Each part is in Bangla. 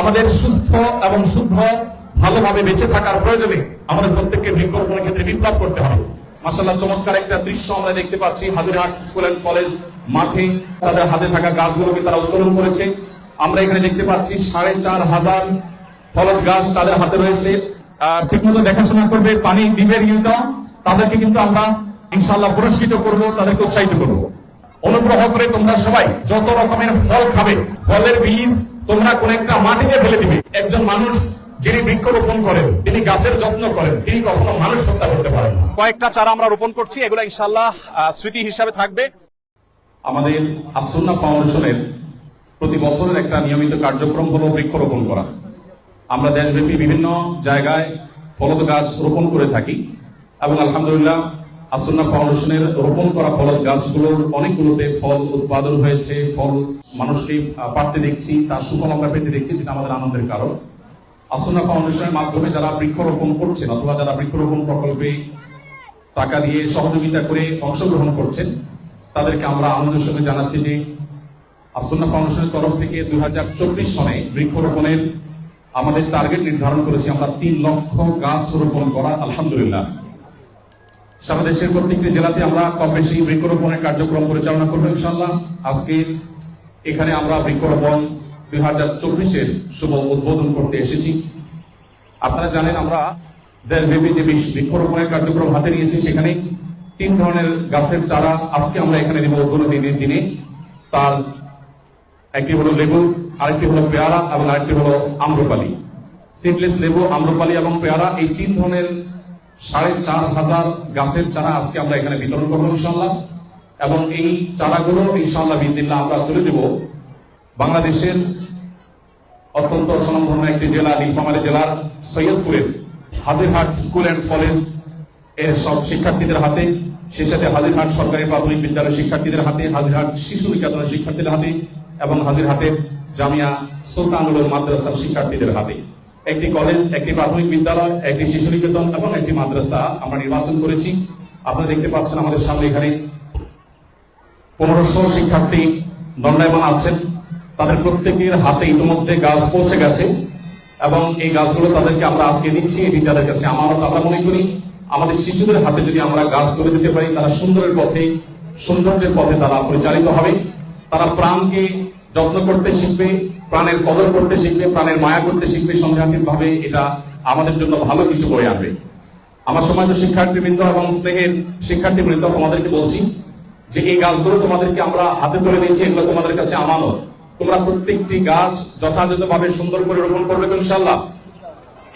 আমাদের সুস্থ এবং শুদ্ধ, ভালোভাবে বেঁচে থাকার প্রয়োজনে আমাদের প্রত্যেককে বৃক্ষরোপণের ক্ষেত্রে বিপ্লব করতে হবে। মাসাল্লাহ চমৎকার একটা দৃশ্য আমরা দেখতে পাচ্ছি। হাজিরহাট স্কুল অ্যান্ড কলেজ মাঠে তাদের হাতে থাকা গাছগুলোকে তারা উত্তোলন করেছে। আমরা এখানে দেখতে পাচ্ছি সাড়ে চার হাজার ফলক গাছ তাদের হাতে রয়েছে। আর ঠিকমতো দেখাশোনা করবে পানি দিবে নিয়মিত তাদেরকে কিন্তু আমরা ইনশাল্লাহ পুরস্কৃত করব, তাদেরকে উৎসাহিত করব। অনুগ্রহ করে তোমরা সবাই যত রকমের ফল খাবে, ফলের বীজ তোমরা কোন একটা মাটিতে ফেলে দিবে। একজন মানুষ যিনি বৃক্ষরোপণ করেন তিনি গাছের যত্ন করেন তিনি কখনো মানুষ হত্যা করতে পারেন না। কয়েকটা চারা আমরা রোপণ করছি এগুলো ইনশাল্লাহ স্মৃতি হিসাবে থাকবে। আমাদের আসন্না ফাউন্ডেশনের প্রতি বছরের একটা নিয়মিত কার্যক্রম হলো বৃক্ষরোপণ করা। আমরা দেশব্যাপী বিভিন্ন জায়গায় ফলদ গাছ রোপণ করে থাকি এবং আলহামদুলিল্লাহ আসন্না ফাউন্ডেশনের রোপণ করা ফলদ গাছগুলোর অনেকগুলোতে ফল উৎপাদন হয়েছে, ফল মানুষকে পাড়তে দেখছি, তার সুফল আমরা পেতে দেখছি, যেটা আমাদের আনন্দের কারণ। আসন্না ফাউন্ডেশনের মাধ্যমে যারা বৃক্ষরোপণ করছেন অথবা যারা বৃক্ষরোপণ প্রকল্পে টাকা দিয়ে সহযোগিতা করে অংশগ্রহণ করছেন, তাদেরকে আমরা আনন্দের সঙ্গে জানাচ্ছি যে আসন্না ফাউন্ডেশনের তরফ থেকে দুই হাজার চব্বিশ সনে বৃক্ষরোপণের আমাদের টার্গেট নির্ধারণ করেছি। আমরা তিন লক্ষ গাছ রোপণ করা আলহামদুলিল্লাহ। সারা দেশের প্রত্যেকটি জেলাতে আমরা কম বেশি বৃক্ষরোপণের কার্যক্রম পরিচালনা করব ইনশাল্লাহ আজকে এখানে আমরা বৃক্ষরোপণ দুই হাজার চব্বিশের শুভ উদ্বোধন করতে এসেছি। আপনারা জানেন আমরা দেশব্যাপী যে বৃক্ষ- বৃক্ষরোপণের কার্যক্রম হাতে নিয়েছি, সেখানে তিন ধরনের গাছের চারা আজকে আমরা এখানে দিব উদ্বোধনের দিনে। তার একটি হলো লেবু, আরেকটি হলো পেয়ারা এবং আরেকটি হলো আম্রপালি। সিডলেস লেবু, আম্রপালি এবং পেয়ারা এই তিন ধরনের সাড়ে চার হাজার গাছের চারা আজকে আমরা এখানে বিতরণ করব ইনশাল্লাহ এবং এই চারাগুলো ইনশাল্লাহ বিদিল্লাহ আমরা তুলে দেব। বাংলাদেশের অত্যন্ত স্বনামধন্য একটি জেলা, নীলফামারী জেলার সৈয়দপুরের হাজিরহাট স্কুল অ্যান্ড কলেজের সব শিক্ষার্থীদের হাতে, সেই সাথে হাজিরহাট সরকারি প্রাথমিক বিদ্যালয়ের শিক্ষার্থীদের হাতে, হাজিরহাট শিশু নিকেতনের শিক্ষার্থীদের হাতে এবং হাজিরহাটের জামিয়া সুলতানুল মাদ্রাসার শিক্ষার্থীদের হাতে। একটি কলেজ, একটি প্রাথমিক বিদ্যালয়, একটি শিশু নিকেতন এবং একটি মাদ্রাসা আমরা নির্বাচন করেছি। আপনারা দেখতে পাচ্ছেন আমাদের সামনে এখানে পনেরোশো শিক্ষার্থী দণ্ডায়মান আছেন। তাদের প্রত্যেকের হাতে ইতিমধ্যে গাছ পৌঁছে গেছে এবং এই গাছগুলো তাদেরকে আমরা আজকে দিচ্ছি, এটি তাদের কাছে আমানত। আমরা মনে করি আমাদের শিশুদের হাতে যদি আমরা গাছ তুলে দিতে পারি, তারা সুন্দরের পথে, সৌন্দর্যের পথে তারা পরিচালিত হবে। তারা প্রাণকে যত্ন করতে শিখবে, প্রাণের কদর করতে শিখবে, প্রাণের মায়া করতে শিখবে সংঘাতিক ভাবে এটা আমাদের জন্য ভালো কিছু বয়ে আনবে। আমার সমাজ শিক্ষার্থীবৃন্দ এবং স্নেহের শিক্ষার্থীবৃন্দ, তোমাদেরকে বলছি যে এই গাছগুলো তোমাদেরকে আমরা হাতে তুলে দিয়েছি, এগুলো তোমাদের কাছে আমানত। তোমরা প্রত্যেকটি গাছ যথাযথভাবে সুন্দর করে রোপণ করবে তো ইনশাল্লাহ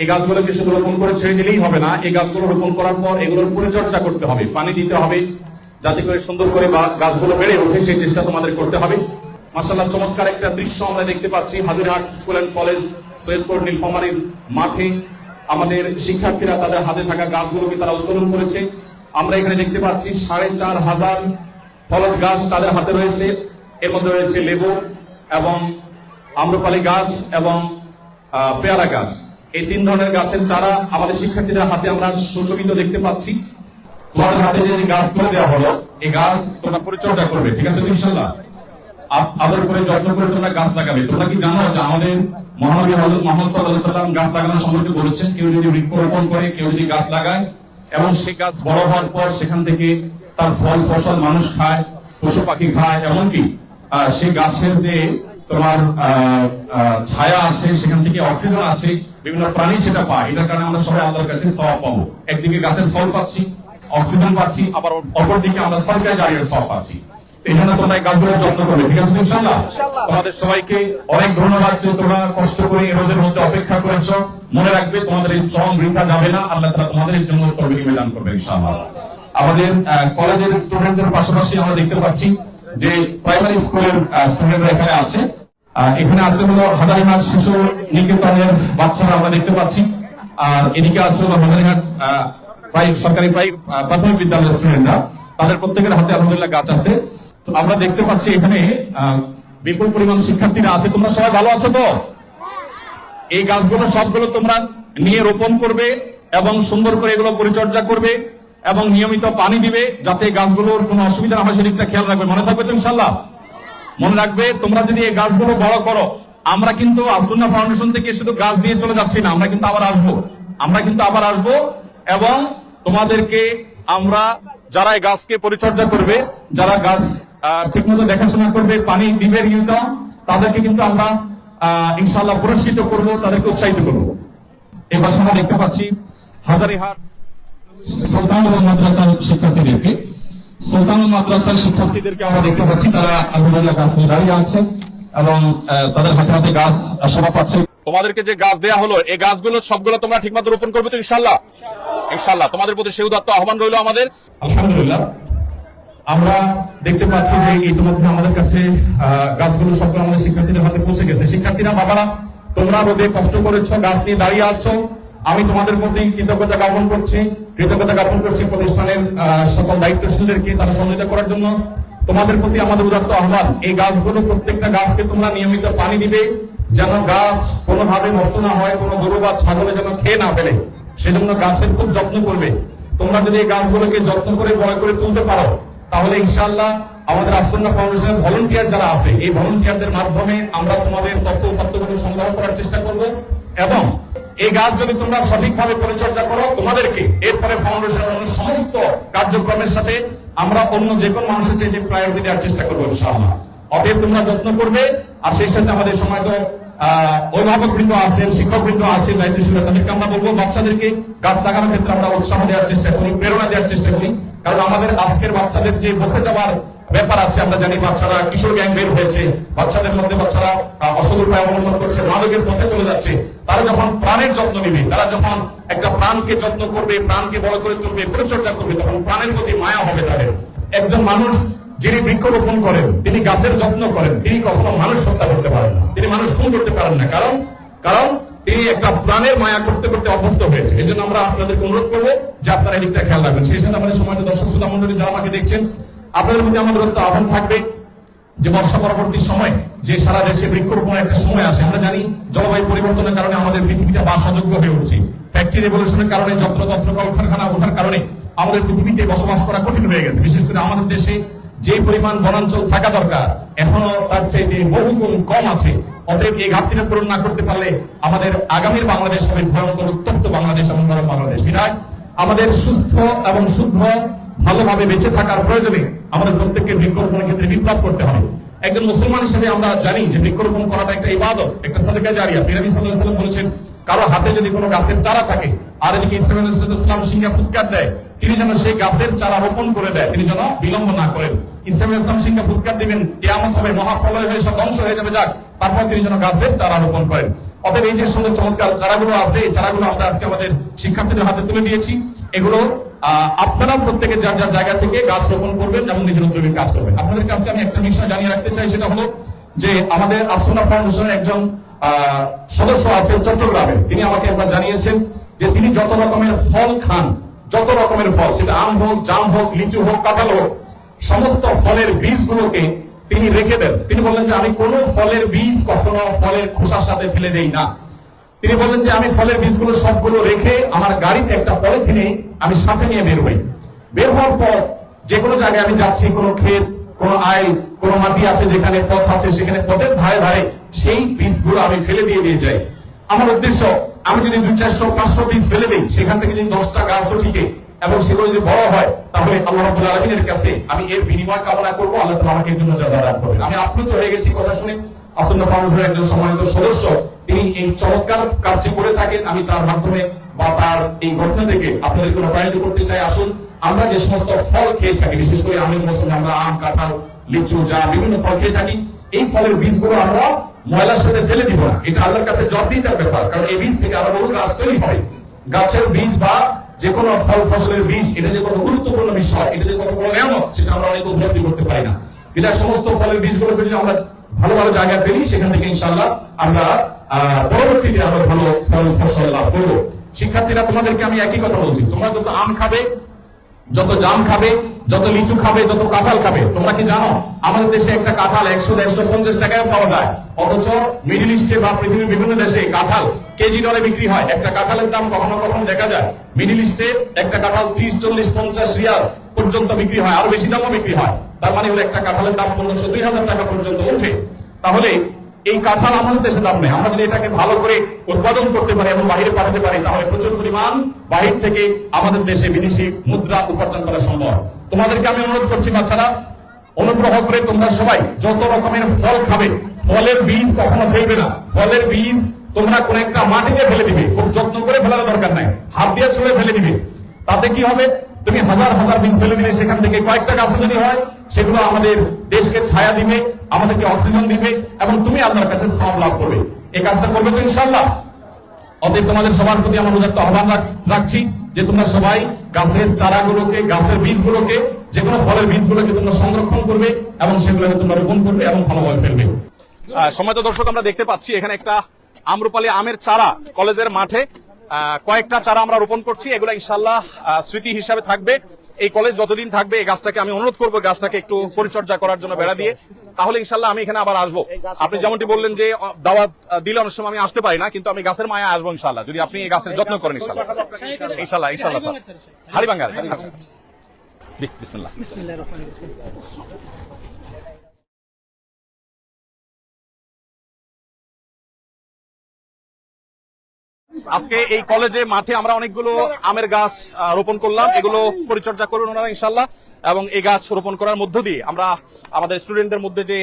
এই গাছগুলোকে শুধু রোপণ করে ছেড়ে দিলেই হবে না, এই গাছগুলো রোপণ করার পর এগুলোর পরিচর্যা করতে হবে, পানি দিতে হবে, যাতে করে সুন্দর করে গাছগুলো বেড়ে ওঠে, সেই চেষ্টা তোমাদের করতে হবে। মাসাল্লাহ চমৎকার একটা দৃশ্য আমরা দেখতে পাচ্ছি Hajirhat school and college, Saidpur, নীলফামারীর মাঠে। আমাদের শিক্ষার্থীরা তাদের হাতে থাকা গাছগুলোকে তারা উত্তোলন করেছে। আমরা এখানে দেখতে পাচ্ছি সাড়ে চার হাজার ফলক গাছ তাদের হাতে রয়েছে। এর মধ্যে রয়েছে লেবু এবং আম্রপালি গাছ এবং পেয়ারা গাছ। এই তিন ধরনের গাছের চারা আমাদের শিক্ষার্থীদের হাতে আমরা সুশোভিত দেখতে পাচ্ছি। তোমাদের হাতে যে গাছ তুলে দেওয়া হলো, এই গাছ তোমরা পরিচর্যা করবে, ঠিক আছে ইনশাল্লাহ আদর করে যত্ন করে তোমরা গাছ লাগাবে। তোমরা কি জানো যে আমাদের মহানবী হযরত মুহাম্মদ আলাইহি সাল্লাম গাছ লাগানো সম্পর্কে বলেছেন, কেউ যদি বৃক্ষরোপণ করে, কেউ যদি গাছ লাগায় এবং সেই গাছ বড় হওয়ার পর সেখান থেকে তার ফল, ফসল মানুষ খায়, পশু পাখি খায়, এমনকি সেই গাছের যে তোমার ছায়া আছে, সেখান থেকে অক্সিজেন আছে, বিভিন্ন প্রাণী সেটা পায়। এটার কারণে আমরা সবাই আল্লাহর কাছে সওয়াব পাবো। একদিকে গাছের ফল পাচ্ছি, অক্সিজেন পাচ্ছি, আবার অপরদিকে আমরা সরকারি জারির সওয়াব পাচ্ছি। এই জন্য তোমরা এই গাছগুলোর যত্ন করবে ঠিক আছে ইনশাল্লাহ তোমাদের সবাইকে অনেক ধন্যবাদ যে তোমরা কষ্ট করে এই রোদের মধ্যে অপেক্ষা করেছ। মনে রাখবে তোমাদের এই শ্রম বৃথা যাবে না আল্লাহ তাআলা তোমাদের জন্য করবে ইনশাআল্লাহ। আমাদের কলেজের স্টুডেন্টদের পাশাপাশি আমরা দেখতে পাচ্ছি যে প্রাইমারি স্কুলের স্টুডেন্টরা এখানে আছে। এখানে আছে হলো শিশু নিকেতনের বাচ্চারা আমরা দেখতে পাচ্ছি। আর এদিকে আছে হলো হাজারিহাট প্রায় সরকারি প্রায় প্রাথমিক বিদ্যালয়ের স্টুডেন্টরা তাদের প্রত্যেকের হাতে আলহামদুলিল্লাহ গাছ আছে। তো আমরা দেখতে পাচ্ছি এখানে বিপুল পরিমাণ শিক্ষার্থীরা আছে। তোমরা সবাই ভালো আছো তো? এই গাছগুলো সবগুলো তোমরা নিয়ে রোপণ করবে এবং সুন্দর করে এগুলো পরিচর্যা করবে এবং নিয়মিত পানি দিবে যাতে গাছগুলোর কোনো অসুবিধা না হয়, সেদিকটা খেয়াল রাখবে। মনে থাকবে তো ইনশাল্লাহ? মনে রাখবে, তোমরা যদি এই গাছগুলো বড় করো, আমরা কিন্তু আসুন্না ফাউন্ডেশন থেকে শুধু গাছ দিয়ে চলে যাচ্ছি না, আমরা কিন্তু আবার আসব। আমরা কিন্তু আবার আসব এবং তোমাদেরকে আমরা যারা গাছকে পরিচর্যা করবে, যারা গাছ ঠিকমতো দেখাশোনা করবে পানি দিবে নিয়মিত তাদেরকে কিন্তু আমরা আহ, ইনশাআল্লাহ পুরস্কৃত করব তাদেরকে উৎসাহিত করব। এবার আমরা দেখতে পাচ্ছি। হাজারিহাট মাদ্রাসার শিক্ষার্থীদেরকে। মাদ্রাসার শিক্ষার্থীদেরকে আমরা দেখতে পাচ্ছি তারা আলহামদুলিল্লাহ গাছ নিয়ে দাঁড়িয়ে আছেন এবং তাদের হাতে হাতে গাছ শোভা পাচ্ছে। তোমাদেরকে যে গাছ দেয়া হলো এই গাছগুলো সবগুলো তোমরা ঠিকমতো রোপণ করবে তো ইনশাল্লাহ ইনশাল্লাহ তোমাদের প্রতি সেই উদাত্ত আহ্বান রইল আমাদের। আলহামদুলিল্লাহ। আমরা দেখতে পাচ্ছি যে ইতিমধ্যে আমাদের কাছে গাছগুলো সবগুলো আমাদের শিক্ষার্থীদের হাতে পৌঁছে গেছে। শিক্ষার্থীরা, বাবারা, তোমরা রোদে কষ্ট করেছ, গাছ নিয়ে দাঁড়িয়ে আছো। আমি তোমাদের প্রতি কৃতজ্ঞতা জ্ঞাপন করছি। কৃতজ্ঞতা জ্ঞাপন করছি প্রতিষ্ঠানের সকল দায়িত্বশীলদেরকে তারা সহযোগিতা করার জন্য। তোমাদের প্রতি আমাদের উদাত্ত আহ্বান, এই গাছগুলো প্রত্যেকটা গাছকে তোমরা নিয়মিত পানি দিবে, যেন গাছ কোনোভাবে নষ্ট না হয়, কোনো গরু বা ছাগলে যেন খেয়ে না ফেলে। সেজন্য গাছের খুব যত্ন করবে। তোমরা যদি এই গাছগুলোকে যত্ন করে, বড় করে তুলতে পারো তাহলে ইনশাআল্লাহ আমাদের আসন্না ফাউন্ডেশনের ভলেন্টিয়ার যারা আছে, এই ভলেন্টিয়ারদের মাধ্যমে আমরা তোমাদের তথ্য উপাত্তগুলো সংগ্রহ করার চেষ্টা করব এবং এই গাছ যদি তোমরা সঠিকভাবে পরিচর্যা করো, তোমাদেরকে এরপরে ফাউন্ডেশনের সমস্ত কার্যক্রমের সাথে আমরা অন্য যে কোনো মানুষের চেয়ে প্রায়োরিটি দেওয়ার চেষ্টা করব ইনশাআল্লাহ। অতএব তোমরা যত্ন করবে, আর সেই সাথে আমাদের সময় তো অভিভাবক বৃন্দ আছেন শিক্ষক বৃন্দ আছেন দায়িত্বশীল তাদেরকে আমরা বলব বাচ্চাদেরকে গাছ লাগানোর ক্ষেত্রে আমরা উৎসাহ দেওয়ার চেষ্টা করি, প্রেরণা দেওয়ার চেষ্টা করি। কারণ আমাদের আজকের বাচ্চাদের যে বসে যাওয়ার ব্যাপার আছে আমরা জানি বাচ্চারা কিশোর গ্যাং বের হয়েছে। বাচ্চাদের মধ্যে বাচ্চারা আহ, অসদুর উপায় অবলম্বন করছে মাদকের পথে চলে যাচ্ছে। তারা যখন প্রাণের যত্ন নেবে তারা যখন একটা প্রাণকে যত্ন করবে প্রাণকে বড় করে তুলবে পরিচর্যা করবে তখন প্রাণের প্রতি মায়া হবে তাদের। একজন মানুষ যিনি বৃক্ষরোপণ করেন তিনি গাছের যত্ন করেন তিনি কখনো মানুষ হত্যা করতে পারেন না। তিনি মানুষ খুন করতে পারেন না। কারণ কারণ তিনি একটা প্রাণের মায়া করতে করতে অভ্যস্ত হয়েছে। এই জন্য আমরা আপনাদেরকে অনুরোধ করব যে আপনারা এই দিকটা খেয়াল রাখবেন। সেই সাথে আমাদের সময় দর্শক, শ্রোতা মন্ডলী যারা আমাকে দেখছেন, আপনাদের মধ্যে আমাদের একটা আহ্বান থাকবে যে বর্ষা পরবর্তী সময়, যে সারা দেশে বৃক্ষরোপণের একটা সময় আসে, আমরা জানি জলবায়ু পরিবর্তনের কারণে আমাদের পৃথিবীটা বাসযোগ্য হয়ে উঠছে। ফ্যাক্টরি রেভলিউশনের কারণে, যত্রতত্র কলকারখানা ওঠার কারণে আমাদের পৃথিবীতে বসবাস করা কঠিন হয়ে গেছে। বিশেষ করে আমাদের দেশে যে পরিমাণ বনাঞ্চল থাকা দরকার, এখনও তার চাইতে বহু গুণ কম আছে। অতএব এই ঘাটতিটা পূরণ না করতে পারলে আমাদের আগামীর বাংলাদেশ হবে ভয়ঙ্কর, উত্তপ্ত বাংলাদেশ এবং নরম বাংলাদেশ। বিধায় আমাদের সুস্থ এবং শুদ্ধ ভালোভাবে বেঁচে থাকার প্রয়োজনে আমাদের প্রত্যেককে বৃক্ষরোপণের ক্ষেত্রে বিপ্লব করতে হবে। একজন মুসলমান হিসেবে আমরা জানি যে বৃক্ষরোপণ করাটা একটা ইবাদত, একটা সাদেকা জারিয়া। সাল্লাল্লাহু আলাইহি বলেছেন, কারও হাতে যদি কোনো গাছের চারা থাকে, আর এদিকে ইসলাম ইসলাম সিংহা ফুৎকার দেয় তিনি যেন সেই গাছের চারা রোপণ করে দেয়। তিনি যেন বিলম্ব না করেন। ইসলাম ইসলাম সিংহা ফুৎকার দিবেন, কেয়ামত হবে, মহাপ্রলয় হয়ে সব ধ্বংস হয়ে যাবে, যাক। তারপর তিনি যেন গাছের চারা রোপণ করেন। অতএব এই যে সুন্দর চমৎকার চারাগুলো আছে, এই চারাগুলো আমরা আজকে আমাদের শিক্ষার্থীদের হাতে তুলে দিয়েছি। এগুলো আপনারা প্রত্যেকে যার যার জায়গা থেকে গাছ রোপণ করবেন এবং নিজের উদ্যোগে কাজ করবেন। আপনাদের কাছে আমি একটা বিষয় জানিয়ে রাখতে চাই, সেটা হলো যে আমাদের আসনা ফাউন্ডেশনের একজন সদস্য আছে চট্টগ্রামে তিনি আমাকে একবার জানিয়েছেন যে তিনি যত রকমের ফল খান যত রকমের ফল, সেটা আম হোক, জাম হোক, লিচু হোক, কাঁঠাল হোক, সমস্ত ফলের বীজগুলোকে তিনি রেখে দেন। তিনি বললেন যে, আমি কোনো ফলের বীজ কখনো ফলের খোসার সাথে ফেলে দেই না। তিনি বললেন যে, আমি ফলের বীজগুলো সবগুলো রেখে আমার গাড়িতে একটা পলিথিনে আমি সাথে নিয়ে বের হই। বের হওয়ার পর যে কোনো জায়গায় আমি যাচ্ছি, কোনো ক্ষেত, কোনো আইল, কোনো মাটি আছে যেখানে পথ আছে, সেখানে পথের ধারে ধারে সেই বীজগুলো আমি ফেলে দিয়ে দিয়ে যাই। আমার উদ্দেশ্য আমি যদি দুই চারশো, পাঁচশো বীজ ফেলে দিই, সেখান থেকে যদি দশটা গাছও ঠিকে এবং সেগুলো যদি বড় হয়, তাহলে আল্লাহ রাব্বুল আলামিনের কাছে আমি এর বিনিময় কামনা করব, আল্লাহ তাআলা আমাকে এর জন্য জাযা দান করবেন। আমি আপ্লুত হয়ে গেছি কথা শুনে। আসন্ন ফাউন্ডেশনের একজন সম্মানিত সদস্য, তিনি এই চমৎকার কাজটি করে থাকেন। আমি তার মাধ্যমে বা তার এই ঘটনা থেকে আপনাদেরকে রূপায়িত করতে চাই। আসুন, আমরা যে সমস্ত ফল খেয়ে থাকি, বিশেষ করে আমের মৌসুমে আমরা আম, কাঁঠাল, লিচু, যা বিভিন্ন ফল খেয়ে থাকি, এই ফলের বীজগুলো আমরা ময়লার সাথে ফেলে দিব না। এটা আল্লাহর কাছে জবাবদিহিতার ব্যাপার, কারণ এই বীজ থেকে আরও বহু গাছ তৈরি হয়। গাছের বীজ বা যে কোনো ফল ফসলের বীজ, এটা যে কত গুরুত্বপূর্ণ বিষয়, এটা যে কত বড় নিয়ামত, সেটা আমরা অনেক উপলব্ধি করতে পারি না। এটা সমস্ত ফলের বীজগুলোকে যদি আমরা ভালো ভালো জায়গায় ফেলি, সেখান থেকে ইনশাল্লাহ আমরা পরবর্তীতে আরও ভালো ফল ফসল লাভ করব। শিক্ষার্থীরা, তোমাদেরকে আমি একই কথা বলছি। তোমরা যত আম খাবে যত জাম খাবে, যত লিচু খাবে, যত কাঁঠাল খাবে, তোমরা কি জানো? আমাদের দেশে একটা কাঁঠাল একশো, দেড়শো, পঞ্চাশ টাকায় পাওয়া যায়। অথচ মিডিল ইস্টে বা পৃথিবীর বিভিন্ন দেশে কাঁঠাল কেজি দরে বিক্রি হয়। একটা কাঁঠালের দাম কখনো কখনো দেখা যায়, মিডিল ইস্টে একটা কাঁঠাল ত্রিশ, চল্লিশ, পঞ্চাশ রিয়াল পর্যন্ত বিক্রি হয়, আরও বেশি দামও বিক্রি হয়। তার মানে হলো একটা কাঁঠালের দাম পনেরোশো, দুই হাজার টাকা পর্যন্ত ওঠে তাহলে এই কাঁঠাল আমাদের দেশে দাম নেই। আমরা যদি এটাকে ভালো করে উৎপাদন করতে পারি এবং বাইরে পাঠাতে পারি, তাহলে প্রচুর পরিমাণ বাহির থেকে আমাদের দেশে বিদেশি মুদ্রা উপার্জন করা সম্ভব। তোমাদেরকে আমি অনুরোধ করছি, বাচ্চারা, অনুগ্রহ করে তোমরা সবাই যত রকমের ফল খাবে, ফলের বীজ কখনো ফেলবে না। ফলের বীজ তোমরা কোন একটা মাটিতে ফেলে দিবে। খুব যত্ন করে ফেলার দরকার নাই। হাত দিয়ে ছুঁড়ে ফেলে দিবে। তাতে কি হবে? তুমি হাজার হাজার বীজ ফেলে দিলে সেখান থেকে কয়েকটা গাছ যদি হয়, সেগুলো আমাদের দেশকে ছায়া দিবে। আমাদেরকে অক্সিজেন দিবে এবং তুমি আল্লাহর কাছে সব লাভ করবে। এই কাজটা করবে তো ইনশাল্লাহ অতএব তোমাদের সবার প্রতি আমার উদাত্ত আহ্বান রাখছি যে তোমরা সবাই গাছের চারাগুলোকে গাছের বীজগুলোকে যে কোনো ফলের বীজগুলোকে তোমরা সংরক্ষণ করবে এবং সেগুলোকে তোমরা রোপণ করবে এবং ভালোভাবে ফেলবে। আহ, তো দর্শক আমরা দেখতে পাচ্ছি এখানে একটা আম্রপালি আমের চারা কলেজের মাঠে। কয়েকটা চারা আমরা রোপণ করছি। এগুলো ইনশাল্লাহ স্মৃতি হিসাবে থাকবে। এই কলেজ যতদিন থাকবে, এই গাছটাকে আমি অনুরোধ করব, গাছটাকে একটু পরিচর্যা করার জন্য বেড়া দিয়ে। তাহলে ইনশাল্লাহ আমি এখানে আবার আসব। আপনি যেমনটি বললেন যে দাওয়াত দিলে অনেক সময় আমি আসতে পারি না, কিন্তু আমি গাছের মায়া আসব ইনশাল্লাহ, যদি আপনি এই গাছের যত্ন করেন ইনশাল্লাহ। ইনশাল্লাহ ইনশাল্লাহ হারিবাঙ্গার আচ্ছা। আজকে এই কলেজে মাঠে আমরা অনেকগুলো আমের গাছ রোপণ করলাম। এগুলো পরিচর্যা করুন ওনারা ইনশাল্লাহ এবং এই গাছ রোপণ করার মধ্য দিয়ে আমরা আমাদের স্টুডেন্টদের মধ্যে যে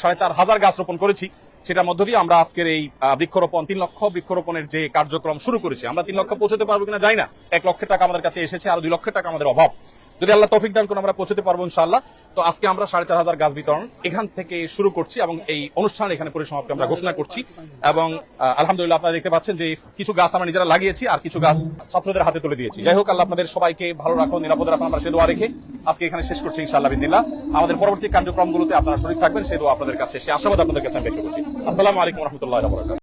সাড়ে চার হাজার গাছ রোপণ করেছি, সেটার মধ্য দিয়ে আমরা আজকের এই বৃক্ষরোপণ, তিন লক্ষ বৃক্ষরোপণের যে কার্যক্রম শুরু করেছি। আমরা তিন লক্ষ পৌঁছতে পারব কিনা যাই না। এক লক্ষের টাকা আমাদের কাছে এসেছে, আর দুই লক্ষের টাকা আমাদের অভাব। যদি আল্লাহ তৌফিক দান করে আমরা পৌঁছতে পারব ইনশাল্লাহ তো আজকে আমরা সাড়ে চার হাজার গাছ বিতরণ এখান থেকে শুরু করছি এবং এই অনুষ্ঠান এখানে পরিসমাপ্তি আমরা ঘোষণা করছি। এবং আলহামদুলিল্লাহ আপনারা দেখতে পাচ্ছেন যে কিছু গাছ আমরা নিজেরা লাগিয়েছি আর কিছু গাছ ছাত্রদের হাতে তুলে দিয়েছি। যাই হোক, আল্লাহ আপনাদের সবাইকে ভালো রাখুন, নিরাপদে রাখুন, আমরা সে দোয়া রেখে আজকে এখানে শেষ করছি ইনশাআল্লাহ বিদিল্লাহ আমাদের পরবর্তী কার্যক্রমগুলোতে আপনারা শরীর থাকবেন সেই দোয়া আপনাদের কাছে সে আশাবাদ আপনাদের কাছে আমি ব্যক্ত করছি। আসসালামু আলাইকুম রহমতুল্লাহ